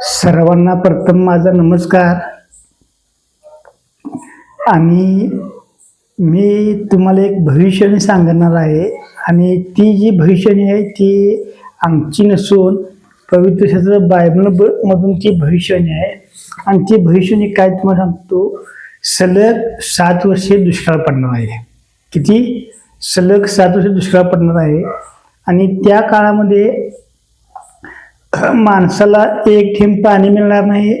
सर्वांना प्रथम माझा नमस्कार. आणि मी तुम्हाला एक भविष्यवाणी सांगणार आहे. आणि ती जी भविष्यवाणी आहे ती आमची नसून पवित्र क्षेत्र बायबल मधून ती भविष्यवाणी आहे. आणि ती भविष्यवाणी काय तुम्हाला सांगतो? सलग सात वर्षे दुष्काळ पडणार आहे. किती? सलग सात वर्षे दुष्काळ पडणार आहे. आणि त्या काळामध्ये माणसाला एक थेंब पाणी मिळणार नाही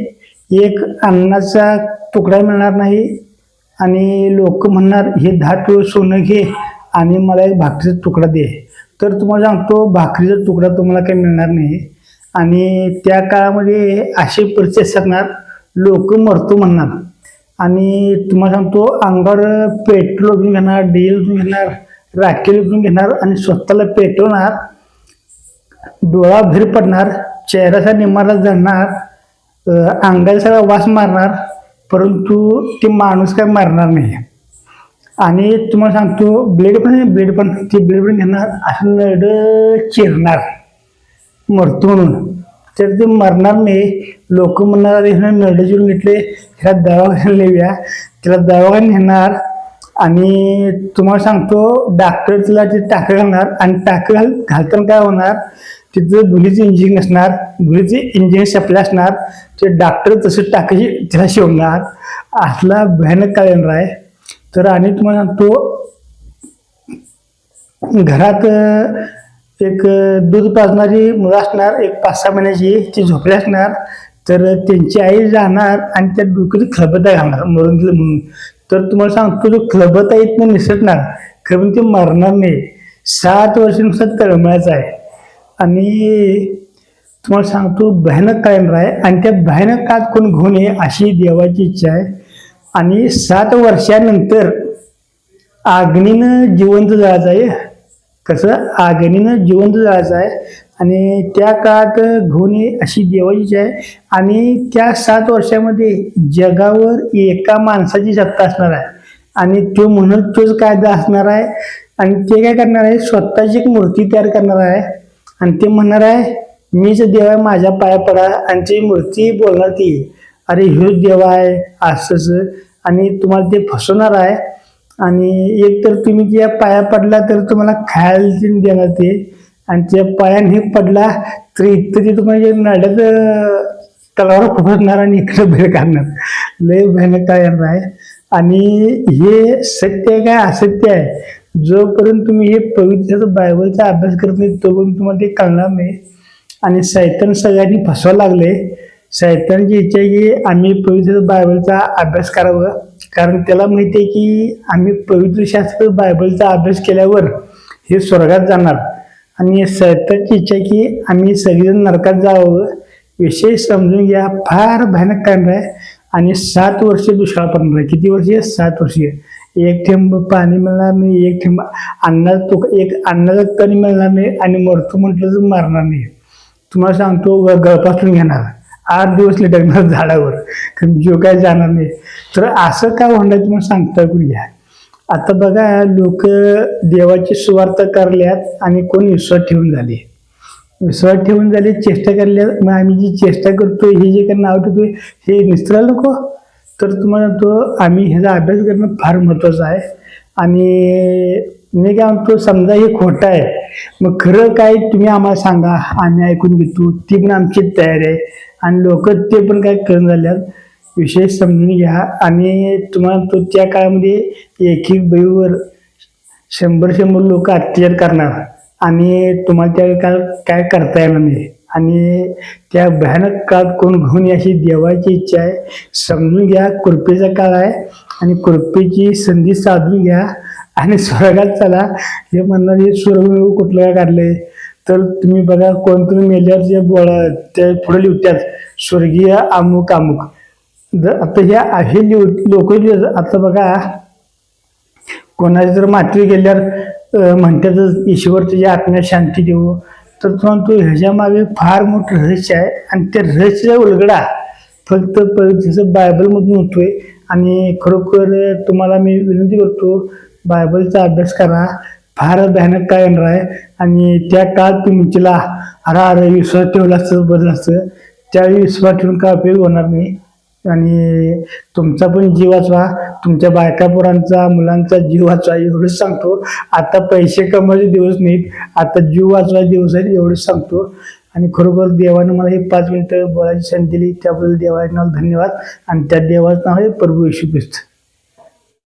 एक अन्नाचा तुकडा मिळणार नाही. आणि लोक म्हणणार हे दहा किलो सोनं घे आणि मला एक भाकरीचा तुकडा दे. तर तुम्हाला सांगतो भाकरीचा तुकडा तुम्हाला काही मिळणार नाही. आणि त्या काळामध्ये अशी परिस्थिती सांगणार लोक मरतो म्हणणार. आणि तुम्हाला सांगतो अंगावर पेट्रोल घेणार डिझेल घेणार राखेल घेणार आणि स्वतःला पेटवणार. डोळा भीर पडणार चेहऱ्याचा निमाला जाणार अंगाचा अंगाला सगळा वास मारणार परंतु ती माणूस काय मारणार नाही. आणि तुम्हाला सांगतो ब्लेड पण आहे ब्लेड पण ती ब्लेड पण घेणार असं नड चिरणार. मरतो म्हणून. तर ते मरणार नाही लोक म्हणणार नड चिरून घेतले ह्याला दवाखान्याला नेऊया त्याला दवाखान्यात नेणार आणि तुम्हाला सांगतो डॉक्टर तिला ते टाकं घालणार आणि टाकं घालताना काय होणार तिथं धुलीचं इंजिन असणार धुलीचे इंजिन सप्लाय असणार ते डॉक्टर तसं टाकायची तिला शिवणार असला भयानक काय येणार आहे. तर आणि तुम्हाला सांगतो घरात एक दूध पाजणारी मुलं असणार एक पाच सहा महिन्याची ती झोपली असणार तर त्यांची आई जाणार आणि त्या डोक्यात खलबत्ता घालणार मरून दिलं म्हणून. तर तुम्हाला सांगतो जो खलबत्ता इथनं निसटणार. खरं पण ते मरणार नाही. सात वर्षानुसार तळमळायचं आहे. आणि तुम्हाला सांगतो भयानक कायम आहे आणि त्या भयानक काळात कोण घेऊन ये अशी देवाची इच्छा आहे. आणि सात वर्षानंतर आग्नीनं जिवंत जायचं आहे. कसं? आग्नीनं जिवंत जायचं आहे. आणि त्या काळात घेऊन अशी देवाची आहे. आणि त्या सात वर्षामध्ये जगावर एका माणसाची सत्ता असणार आहे. आणि तो म्हणून तोच कायदा असणार आहे. आणि ते काय करणार आहे? स्वतःची एक मूर्ती तयार करणार आहे. आणि ते म्हणणार आहे मीच देव आहे माझ्या पाया पडा. आणि ती मूर्ती बोलणार ती अरे ह्योच देव आहे असंच. आणि तुम्हाला ते फसवणार आहे. आणि एक तर तुम्ही त्या पाया पडला तर तुम्हाला खायला देणार ते. आणि त्या पायाने पडला तर इथं तिथं म्हणजे नड्यात तलावर खुपसणार आणि इकडे बाहेर काढणार. लय भयानक काय आहे आणि हे सत्य आहे काय असत्य आहे? जोपर्यंत तुम्ही हे पवित्र बायबलचा अभ्यास करत नाही तोपर्यंत तुम्हाला ते कळणार नाही. आणि सैतान सगळ्यांनी फसवायला लागले. सैतानची इच्छा आहे की आम्ही पवित्र बायबलचा अभ्यास करावं. कारण त्याला माहिती आहे की आम्ही पवित्र शास्त्र बायबलचा अभ्यास केल्यावर हे स्वर्गात जाणार. आणि सतत इच्छा आहे की आम्ही सगळेजण नरकात जावं. विषय समजून घ्या. फार भयानक कारण आहे आणि सात वर्ष दुष्काळ पडणार आहे. किती वर्षे सात वर्षे एक थेंब पाणी मिळणार नाही. एक थेंब अन्नाचा तुक एक अन्नाचा कणी मिळणार नाही. आणि मरतो म्हटलं तर मारणार नाही. तुम्हाला सांगतो ग- गळपासून घेणार. आठ दिवस लटकणार झाडावर. कारण जो काय जाणार नाही. तर असं काय होणार तुम्हाला सांगता येऊन घ्या आता बघा लोक देवाची सुवार्थ करल्यात आणि कोण विश्वास ठेवून झाले. विश्वास ठेवून झाले चेष्टा करल्या मग आम्ही जी चेष्टा करतोय हे जे काही नाव ठेवतोय हे निसरा नको तर तुम्हाला तो आम्ही ह्याचा अभ्यास करणं फार महत्त्वाचं आहे. आणि मी काय म्हणतो समजा हे खोटं आहे. मग खरं काय तुम्ही आम्हाला सांगा आम्ही ऐकून घेतो ती पण आमची तयारी आहे. आणि लोक ते पण काय करून झाल्यात. विषय समजून घ्या. आणि तुम्हाला तो त्या काळामध्ये एक एक बैवर शंभर शंभर लोक अत्याचार करणार. आणि तुम्हाला त्या काळ काय करता येणार नाही. आणि त्या भयानक काळात कोण घेऊन अशी देवाची इच्छा आहे समजून घ्या. कृपेचा काळ आहे आणि कृपेची संधी साधून घ्या. आणि स्वर्गात चला. हे म्हणणार हे स्वर्ग कुठलं काय काढलंय? तर तुम्ही बघा कोणतरी मेल्यावर जे बोळा ते पुढे लिहितात स्वर्गीय अमुक अमुक. जर आता ह्या असे लिव लोक आता बघा कोणाच्या जर माती गेल्यावर म्हणतात ईश्वर तुझ्या आत्म्यात शांती देऊ तर तुम्हाला तो ह्याच्या मागे फार मोठं रहस्य आहे. आणि त्या रहस्याचा उलगडा फक्त जसं बायबलमधून होतोय. आणि खरोखर तुम्हाला मी विनंती करतो बायबलचा अभ्यास करा. फार भयानक काय येणार आहे. आणि त्या काळात तुम्ही तिला अरा अरे विश्वास ठेवला असतं बदल असतं त्यावेळी विश्वास ठेवून काय उपयोग होणार नाही. आणि तुमचा पण जीव वाचवा. तुमच्या बायका पोरांचा मुलांचा जीव वाचवा एवढंच सांगतो. आता पैसे कमवायचे दिवस नाहीत. आता जीव वाचवायचे दिवस आहेत एवढंच सांगतो. आणि खरोखर देवानं मला हे पाच मिनिटं बोलायची संधी दिली. त्याबद्दल देवाचे धन्यवाद. आणि त्या देवाचं नाव आहे प्रभू येशू ख्रिस्त.